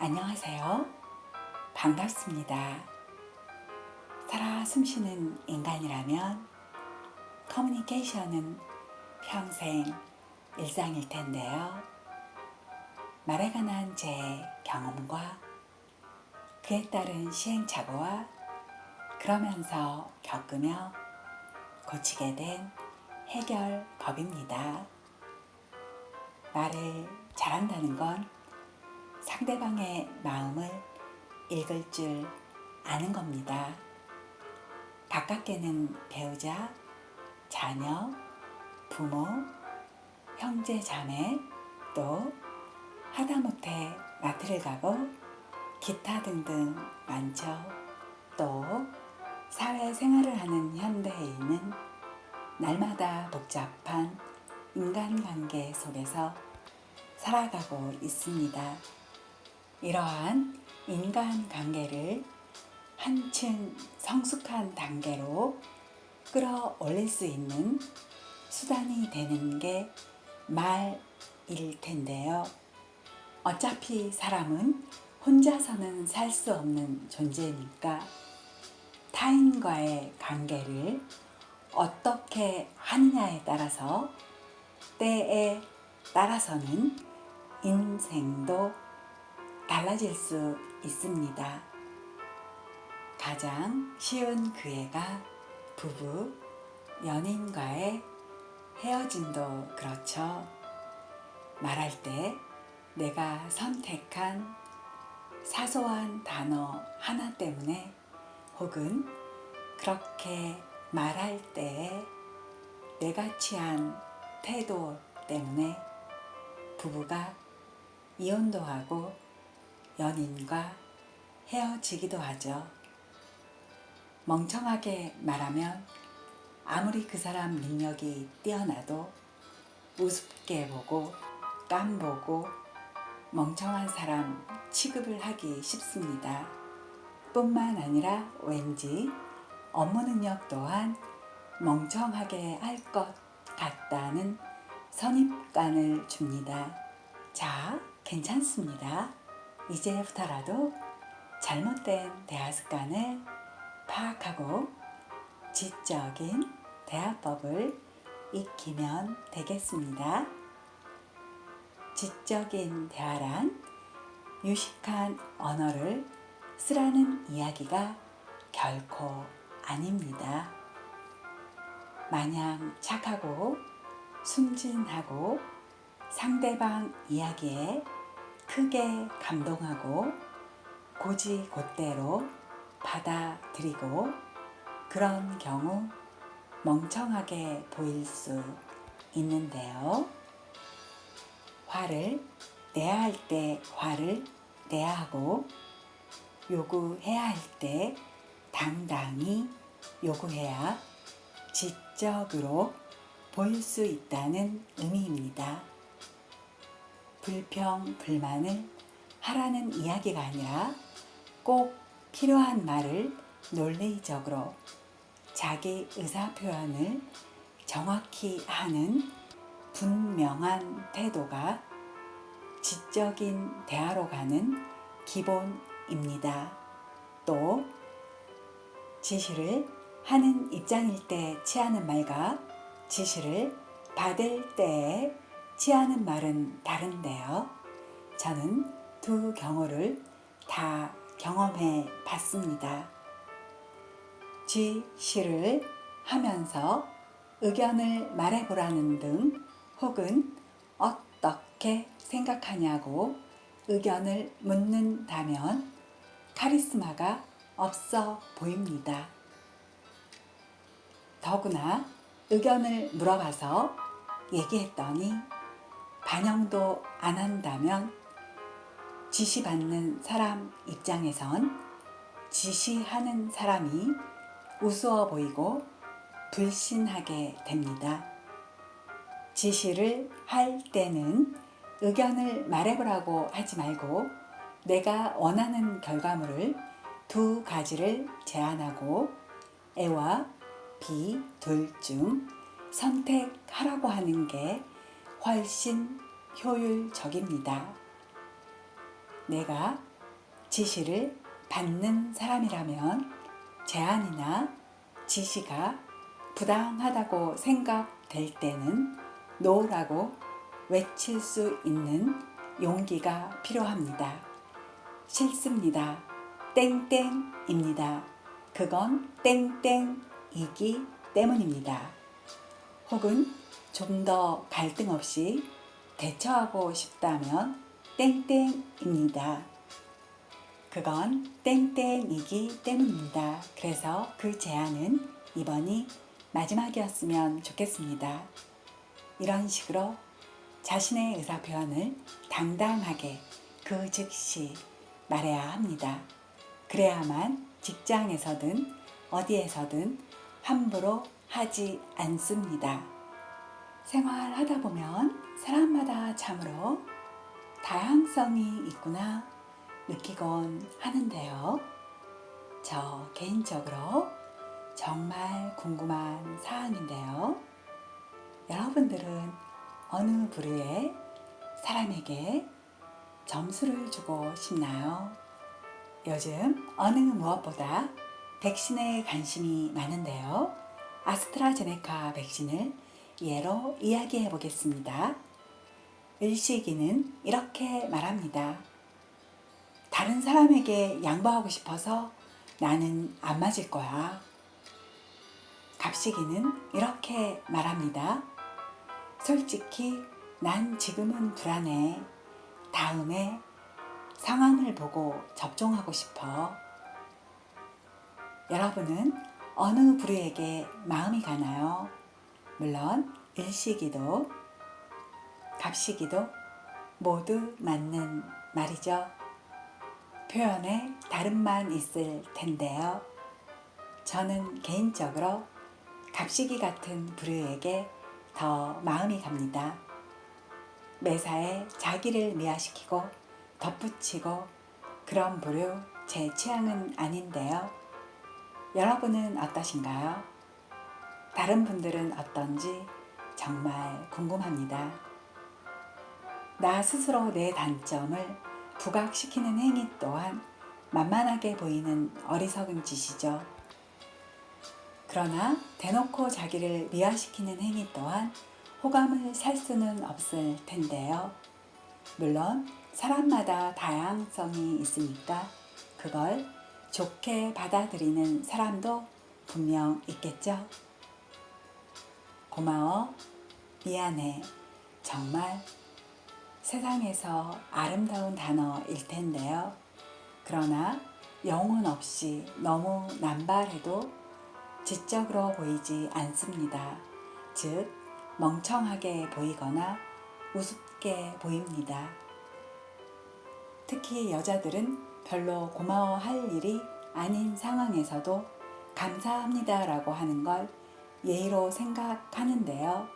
안녕하세요. 반갑습니다. 살아 숨쉬는 인간이라면 커뮤니케이션은 평생 일상일 텐데요. 말에 관한 제 경험과 그에 따른 시행착오와 그러면서 겪으며 고치게 된 해결법입니다. 말을 잘한다는 건 상대방의 마음을 읽을 줄 아는 겁니다. 가깝게는 배우자, 자녀, 부모, 형제, 자매, 또 하다못해 마트를 가고 기타 등등 많죠. 또 사회 생활을 하는 현대인은 날마다 복잡한 인간관계 속에서 살아가고 있습니다. 이러한 인간 관계를 한층 성숙한 단계로 끌어올릴 수 있는 수단이 되는 게 말일 텐데요. 어차피 사람은 혼자서는 살 수 없는 존재니까 타인과의 관계를 어떻게 하느냐에 따라서 때에 따라서는 인생도 달라질 수 있습니다. 가장 쉬운 그 애가 부부, 연인과의 헤어짐도 그렇죠. 말할 때 내가 선택한 사소한 단어 하나 때문에 혹은 그렇게 말할 때 내가 취한 태도 때문에 부부가 이혼도 하고 연인과 헤어지기도 하죠. 멍청하게 말하면 아무리 그 사람 능력이 뛰어나도 우습게 보고 깜보고 멍청한 사람 취급을 하기 쉽습니다. 뿐만 아니라 왠지 업무 능력 또한 멍청하게 할 것 같다는 선입관을 줍니다. 자, 괜찮습니다. 이제부터라도 잘못된 대화 습관을 파악하고 지적인 대화법을 익히면 되겠습니다. 지적인 대화란 유식한 언어를 쓰라는 이야기가 결코 아닙니다. 마냥 착하고 순진하고 상대방 이야기에 크게 감동하고 고지곧대로 받아들이고 그런 경우 멍청하게 보일 수 있는데요. 화를 내야 할 때 화를 내야 하고 요구해야 할 때 당당히 요구해야 지적으로 보일 수 있다는 의미입니다. 불평, 불만을 하라는 이야기가 아니라 꼭 필요한 말을 논리적으로 자기 의사 표현을 정확히 하는 분명한 태도가 지적인 대화로 가는 기본입니다. 또 지시를 하는 입장일 때 취하는 말과 지시를 받을 때에 취하는 말은 다른데요. 저는 두 경우를 다 경험해 봤습니다. 지시를 하면서 의견을 말해보라는 등 혹은 어떻게 생각하냐고 의견을 묻는다면 카리스마가 없어 보입니다. 더구나 의견을 물어봐서 얘기했더니 반영도 안 한다면 지시받는 사람 입장에선 지시하는 사람이 우스워 보이고 불신하게 됩니다. 지시를 할 때는 의견을 말해보라고 하지 말고 내가 원하는 결과물을 두 가지를 제안하고 A와 B 둘 중 선택하라고 하는 게 훨씬 효율적입니다. 내가 지시를 받는 사람이라면 제안이나 지시가 부당하다고 생각될 때는 노라고 외칠 수 있는 용기가 필요합니다. 싫습니다. 땡땡입니다. 그건 땡땡이기 때문입니다. 혹은 좀 더 갈등 없이 대처하고 싶다면 땡땡입니다. 그건 땡땡이기 때문입니다. 그래서 그 제안은 이번이 마지막이었으면 좋겠습니다. 이런 식으로 자신의 의사 표현을 당당하게 그 즉시 말해야 합니다. 그래야만 직장에서든 어디에서든 함부로 하지 않습니다. 생활하다 보면 사람마다 참으로 다양성이 있구나 느끼곤 하는데요. 저 개인적으로 정말 궁금한 사항인데요. 여러분들은 어느 부류의 사람에게 점수를 주고 싶나요? 요즘 어느 무엇보다 백신에 관심이 많은데요. 아스트라제네카 백신을 예로 이야기해 보겠습니다. 을시기는 이렇게 말합니다. 다른 사람에게 양보하고 싶어서 나는 안 맞을 거야. 갑시기는 이렇게 말합니다. 솔직히 난 지금은 불안해. 다음에 상황을 보고 접종하고 싶어. 여러분은 어느 부류에게 마음이 가나요? 물론 일시기도 갑시기도 모두 맞는 말이죠. 표현에 다름만 있을 텐데요. 저는 개인적으로 갑시기 같은 부류에게 더 마음이 갑니다. 매사에 자기를 미화시키고 덧붙이고 그런 부류 제 취향은 아닌데요. 여러분은 어떠신가요? 다른 분들은 어떤지 정말 궁금합니다. 나 스스로 내 단점을 부각시키는 행위 또한 만만하게 보이는 어리석은 짓이죠. 그러나 대놓고 자기를 미화시키는 행위 또한 호감을 살 수는 없을 텐데요. 물론 사람마다 다양성이 있으니까 그걸 좋게 받아들이는 사람도 분명 있겠죠. 고마워, 미안해, 정말 세상에서 아름다운 단어일 텐데요. 그러나 영혼 없이 너무 남발해도 지적으로 보이지 않습니다. 즉, 멍청하게 보이거나 우습게 보입니다. 특히 여자들은 별로 고마워할 일이 아닌 상황에서도 감사합니다라고 하는 걸 예의로 생각하는데요.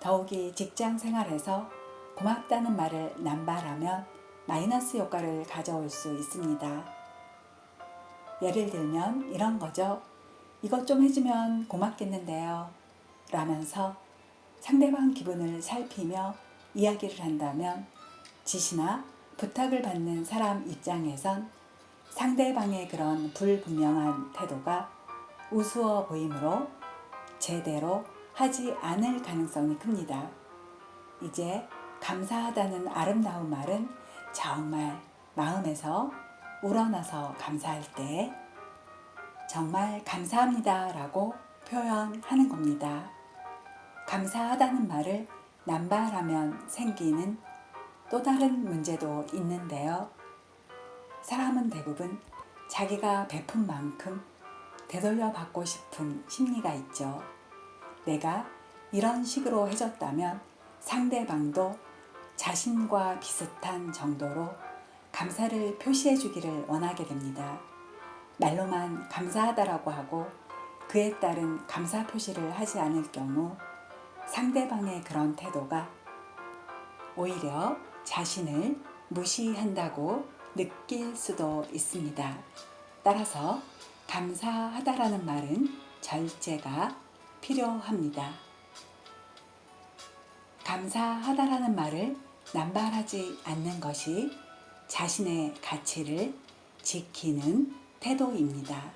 더욱이 직장 생활에서 고맙다는 말을 남발하면 마이너스 효과를 가져올 수 있습니다. 예를 들면 이런 거죠. 이것 좀 해주면 고맙겠는데요. 라면서 상대방 기분을 살피며 이야기를 한다면 지시나 부탁을 받는 사람 입장에선 상대방의 그런 불분명한 태도가 우스워 보이므로 제대로 하지 않을 가능성이 큽니다. 이제 감사하다는 아름다운 말은 정말 마음에서 우러나서 감사할 때 정말 감사합니다 라고 표현하는 겁니다. 감사하다는 말을 남발하면 생기는 또 다른 문제도 있는데요. 사람은 대부분 자기가 베푼 만큼 되돌려 받고 싶은 심리가 있죠. 내가 이런 식으로 해줬다면 상대방도 자신과 비슷한 정도로 감사를 표시해 주기를 원하게 됩니다. 말로만 감사하다라고 하고 그에 따른 감사 표시를 하지 않을 경우 상대방의 그런 태도가 오히려 자신을 무시한다고 느낄 수도 있습니다. 따라서 감사하다라는 말은 절제가 필요합니다. 감사하다라는 말을 남발하지 않는 것이 자신의 가치를 지키는 태도입니다.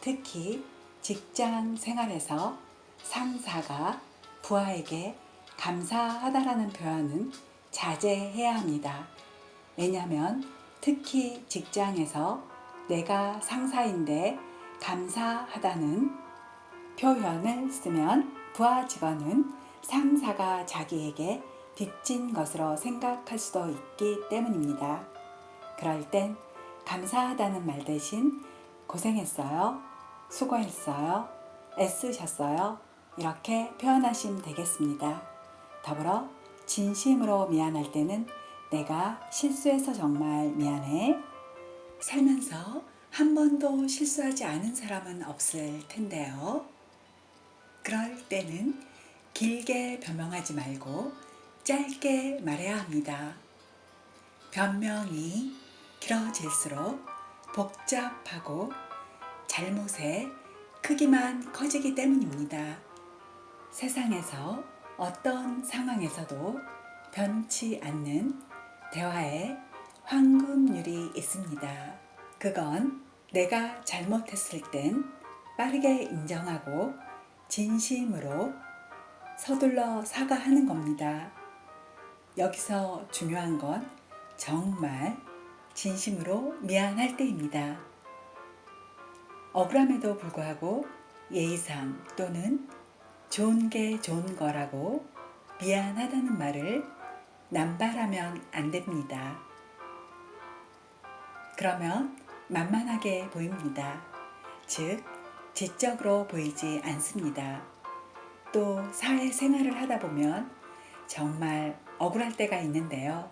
특히 직장 생활에서 상사가 부하에게 감사하다라는 표현은 자제해야 합니다. 왜냐하면 특히 직장에서 내가 상사인데 감사하다는 표현을 쓰면 부하 직원은 상사가 자기에게 빚진 것으로 생각할 수도 있기 때문입니다. 그럴 땐 감사하다는 말 대신 고생했어요. 수고했어요. 애쓰셨어요. 이렇게 표현하시면 되겠습니다. 더불어 진심으로 미안할 때는 내가 실수해서 정말 미안해. 살면서 한 번도 실수하지 않은 사람은 없을 텐데요. 그럴 때는 길게 변명하지 말고 짧게 말해야 합니다. 변명이 길어질수록 복잡하고 잘못의 크기만 커지기 때문입니다. 세상에서 어떤 상황에서도 변치 않는 대화의 황금률이 있습니다. 그건 내가 잘못했을 땐 빠르게 인정하고 진심으로 서둘러 사과하는 겁니다. 여기서 중요한 건 정말 진심으로 미안할 때입니다. 억울함에도 불구하고 예의상 또는 좋은 게 좋은 거라고 미안하다는 말을 남발하면 안 됩니다. 그러면 만만하게 보입니다. 즉, 지적으로 보이지 않습니다. 또 사회생활을 하다 보면 정말 억울할 때가 있는데요.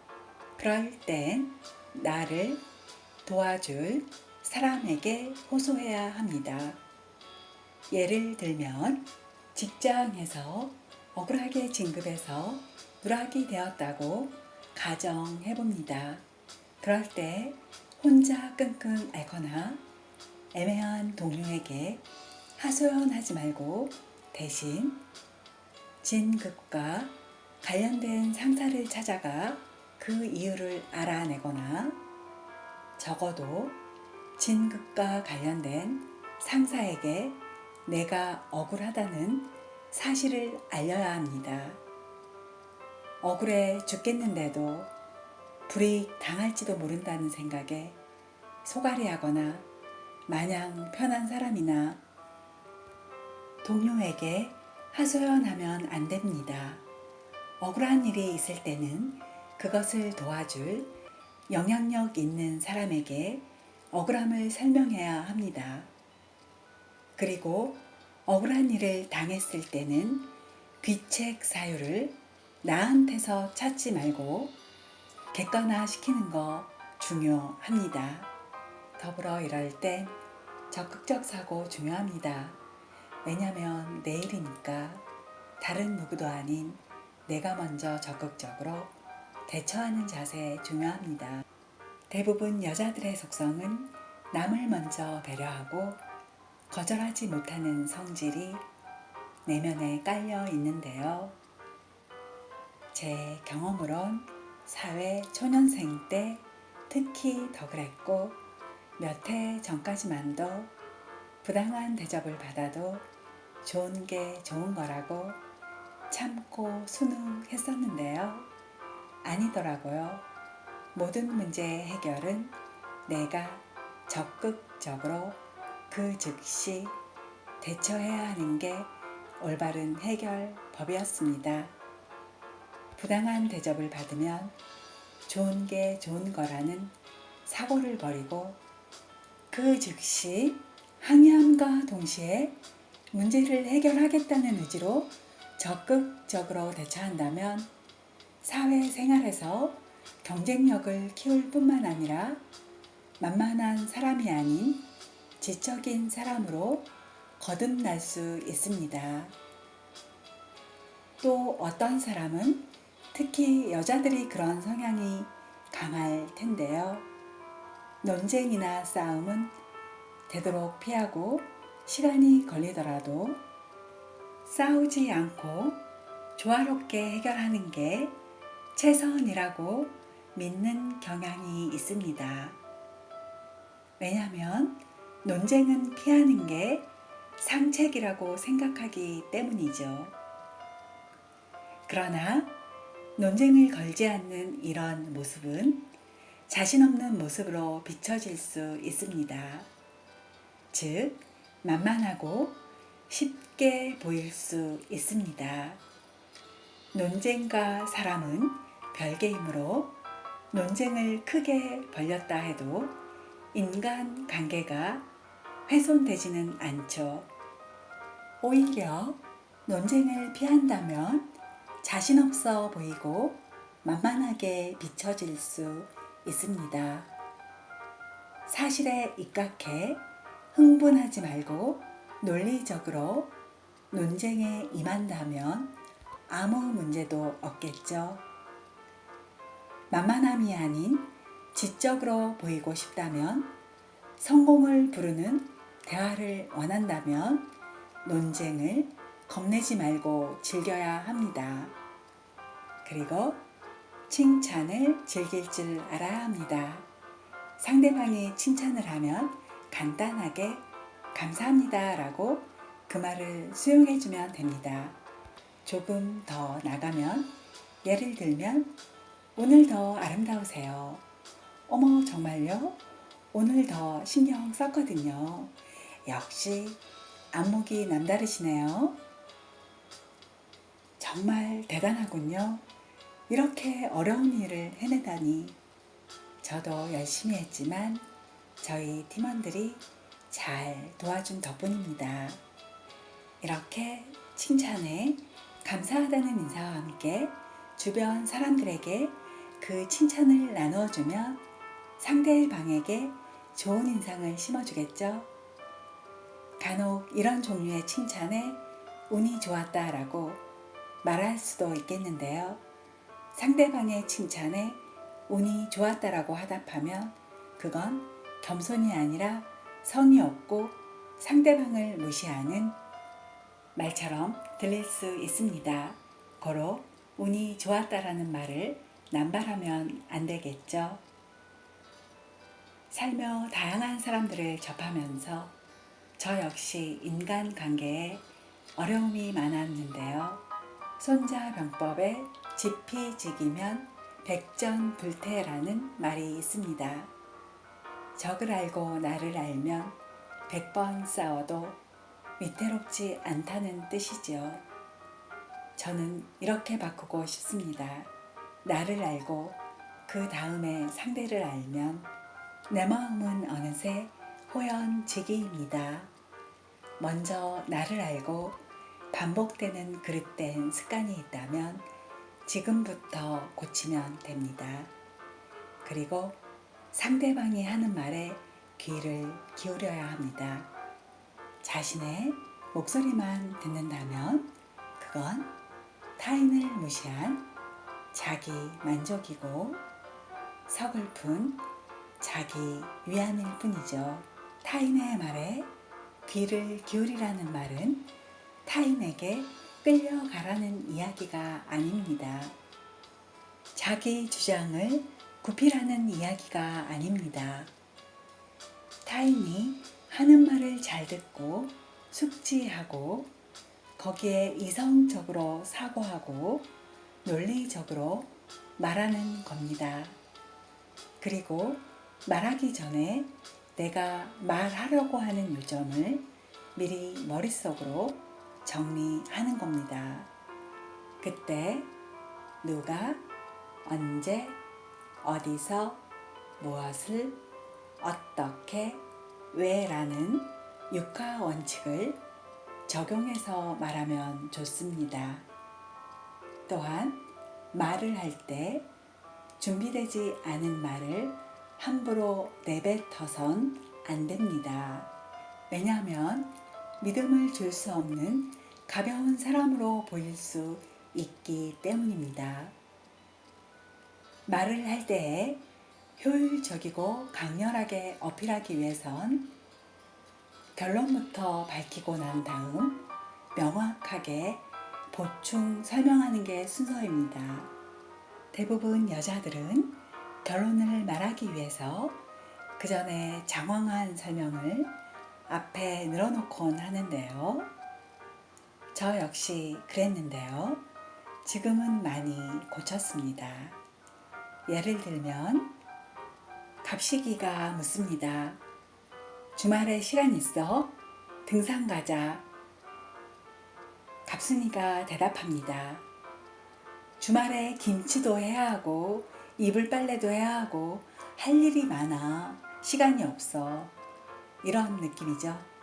그럴 땐 나를 도와줄 사람에게 호소해야 합니다. 예를 들면 직장에서 억울하게 진급해서 누락이 되었다고 가정해 봅니다. 그럴 때 혼자 끙끙 앓거나 애매한 동료에게 하소연하지 말고 대신 진급과 관련된 상사를 찾아가 그 이유를 알아내거나 적어도 진급과 관련된 상사에게 내가 억울하다는 사실을 알려야 합니다. 억울해 죽겠는데도 불이익 당할지도 모른다는 생각에 소갈이하거나 마냥 편한 사람이나 동료에게 하소연하면 안 됩니다. 억울한 일이 있을 때는 그것을 도와줄 영향력 있는 사람에게 억울함을 설명해야 합니다. 그리고 억울한 일을 당했을 때는 귀책 사유를 나한테서 찾지 말고 객관화시키는 거 중요합니다. 더불어 이럴 땐 적극적 사고 중요합니다. 왜냐면 내일이니까 다른 누구도 아닌 내가 먼저 적극적으로 대처하는 자세 중요합니다. 대부분 여자들의 속성은 남을 먼저 배려하고 거절하지 못하는 성질이 내면에 깔려 있는데요. 제 경험으론 사회 초년생 때 특히 더 그랬고 몇 해 전까지만도 부당한 대접을 받아도 좋은 게 좋은 거라고 참고 순응했었는데요. 아니더라고요. 모든 문제의 해결은 내가 적극적으로 그 즉시 대처해야 하는 게 올바른 해결법이었습니다. 부당한 대접을 받으면 좋은 게 좋은 거라는 사고를 버리고 그 즉시 항의함과 동시에 문제를 해결하겠다는 의지로 적극적으로 대처한다면 사회 생활에서 경쟁력을 키울 뿐만 아니라 만만한 사람이 아닌 지적인 사람으로 거듭날 수 있습니다. 또 어떤 사람은 특히 여자들이 그런 성향이 강할 텐데요. 논쟁이나 싸움은 되도록 피하고 시간이 걸리더라도 싸우지 않고 조화롭게 해결하는 게 최선이라고 믿는 경향이 있습니다. 왜냐하면 논쟁은 피하는 게 상책이라고 생각하기 때문이죠. 그러나 논쟁을 걸지 않는 이런 모습은 자신 없는 모습으로 비춰질 수 있습니다. 즉, 만만하고 쉽게 보일 수 있습니다. 논쟁과 사람은 별개이므로 논쟁을 크게 벌렸다 해도 인간 관계가 훼손되지는 않죠. 오히려 논쟁을 피한다면 자신 없어 보이고 만만하게 비춰질 수 있습니다. 사실에 입각해 흥분하지 말고 논리적으로 논쟁에 임한다면 아무 문제도 없겠죠. 만만함이 아닌 지적으로 보이고 싶다면 성공을 부르는 대화를 원한다면 논쟁을 겁내지 말고 즐겨야 합니다. 그리고 칭찬을 즐길 줄 알아야 합니다. 상대방이 칭찬을 하면 간단하게 감사합니다 라고 그 말을 수용해 주면 됩니다. 조금 더 나가면 예를 들면 오늘 더 아름다우세요. 어머 정말요? 오늘 더 신경 썼거든요. 역시 안목이 남다르시네요. 정말 대단하군요. 이렇게 어려운 일을 해내다니. 저도 열심히 했지만 저희 팀원들이 잘 도와준 덕분입니다. 이렇게 칭찬에 감사하다는 인사와 함께 주변 사람들에게 그 칭찬을 나누어주면 상대방에게 좋은 인상을 심어주겠죠. 간혹 이런 종류의 칭찬에 운이 좋았다라고 말할 수도 있겠는데요. 상대방의 칭찬에 운이 좋았다라고 하답하면 그건 겸손이 아니라 성의 없고 상대방을 무시하는 말처럼 들릴 수 있습니다. 고로 운이 좋았다라는 말을 남발하면 안 되겠죠. 살며 다양한 사람들을 접하면서 저 역시 인간 관계에 어려움이 많았는데요. 손자병법에 지피지기면 백전불태라는 말이 있습니다. 적을 알고 나를 알면 백번 싸워도 위태롭지 않다는 뜻이죠. 저는 이렇게 바꾸고 싶습니다. 나를 알고 그 다음에 상대를 알면 내 마음은 어느새 호연지기입니다. 먼저 나를 알고 반복되는 그릇된 습관이 있다면 지금부터 고치면 됩니다. 그리고 상대방이 하는 말에 귀를 기울여야 합니다. 자신의 목소리만 듣는다면 그건 타인을 무시한 자기 만족이고 서글픈 자기 위안일 뿐이죠. 타인의 말에 귀를 기울이라는 말은 타인에게 끌려가라는 이야기가 아닙니다. 자기 주장을 구피라는 이야기가 아닙니다. 타인이 하는 말을 잘 듣고 숙지하고 거기에 이성적으로 사고하고 논리적으로 말하는 겁니다. 그리고 말하기 전에 내가 말하려고 하는 요점을 미리 머릿속으로 정리하는 겁니다. 그때 누가 언제 어디서 무엇을 어떻게 왜라는 육하 원칙을 적용해서 말하면 좋습니다. 또한 말을 할 때 준비되지 않은 말을 함부로 내뱉어선 안 됩니다. 왜냐하면 믿음을 줄 수 없는 가벼운 사람으로 보일 수 있기 때문입니다. 말을 할 때에 효율적이고 강렬하게 어필하기 위해선 결론부터 밝히고 난 다음 명확하게 보충 설명하는 게 순서입니다. 대부분 여자들은 결론을 말하기 위해서 그 전에 장황한 설명을 앞에 늘어놓곤 하는데요. 저 역시 그랬는데요. 지금은 많이 고쳤습니다. 예를 들면, 갑시기가 묻습니다. 주말에 시간 있어? 등산 가자. 갑순이가 대답합니다. 주말에 김치도 해야 하고, 이불 빨래도 해야 하고, 할 일이 많아. 시간이 없어. 이런 느낌이죠.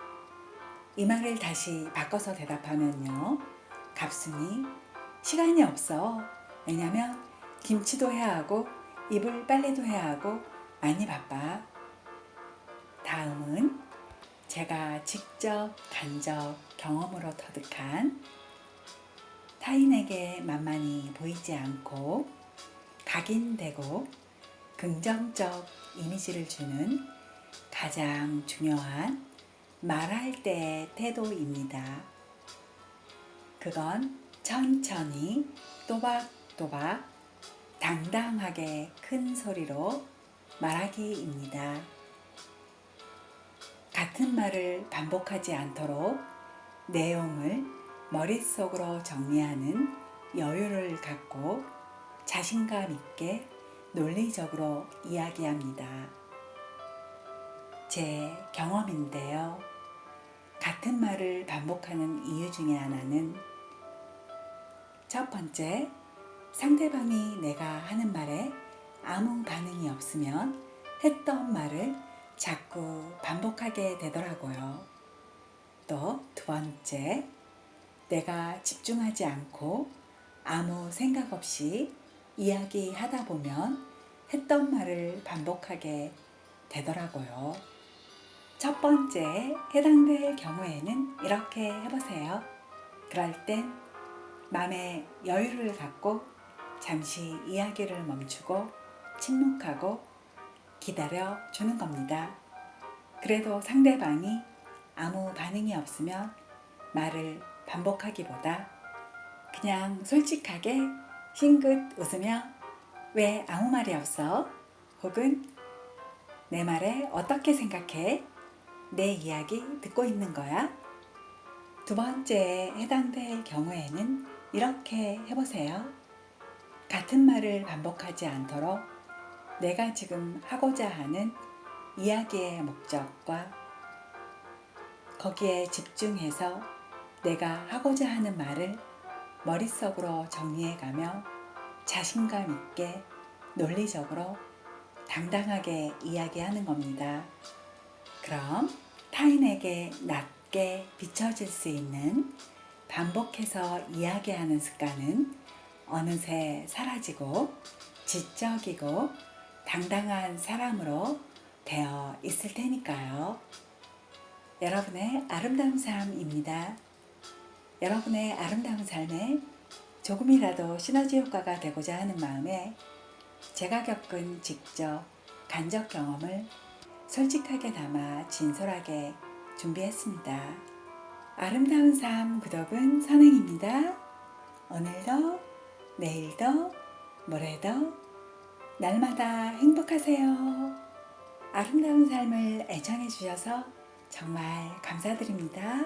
이 말을 다시 바꿔서 대답하면요. 갑순이, 시간이 없어. 왜냐면, 김치도 해야 하고, 이불 빨래도 해야 하고, 많이 바빠. 다음은 제가 직접 간접 경험으로 터득한 타인에게 만만히 보이지 않고 각인되고 긍정적 이미지를 주는 가장 중요한 말할 때의 태도입니다. 그건 천천히 또박또박 당당하게 큰 소리로 말하기입니다. 같은 말을 반복하지 않도록 내용을 머릿속으로 정리하는 여유를 갖고 자신감 있게 논리적으로 이야기합니다. 제 경험인데요. 같은 말을 반복하는 이유 중에 하나는 첫 번째, 상대방이 내가 하는 말에 아무 반응이 없으면 했던 말을 자꾸 반복하게 되더라고요. 또 두 번째, 내가 집중하지 않고 아무 생각 없이 이야기하다 보면 했던 말을 반복하게 되더라고요. 첫 번째 해당될 경우에는 이렇게 해보세요. 그럴 땐 마음의 여유를 갖고 잠시 이야기를 멈추고 침묵하고 기다려 주는 겁니다. 그래도 상대방이 아무 반응이 없으면 말을 반복하기보다 그냥 솔직하게 싱긋 웃으며 왜 아무 말이 없어? 혹은 내 말에 어떻게 생각해? 내 이야기 듣고 있는 거야? 두 번째에 해당될 경우에는 이렇게 해보세요. 같은 말을 반복하지 않도록 내가 지금 하고자 하는 이야기의 목적과 거기에 집중해서 내가 하고자 하는 말을 머릿속으로 정리해가며 자신감 있게 논리적으로 당당하게 이야기하는 겁니다. 그럼 타인에게 낮게 비춰질 수 있는 반복해서 이야기하는 습관은 어느새 사라지고 지적이고 당당한 사람으로 되어 있을 테니까요. 여러분의 아름다운 삶입니다. 여러분의 아름다운 삶에 조금이라도 시너지 효과가 되고자 하는 마음에 제가 겪은 직접 간접 경험을 솔직하게 담아 진솔하게 준비했습니다. 아름다운 삶 구독은 선행입니다. 오늘도 내일도 모레도 날마다 행복하세요. 아름다운 삶을 애청해 주셔서 정말 감사드립니다.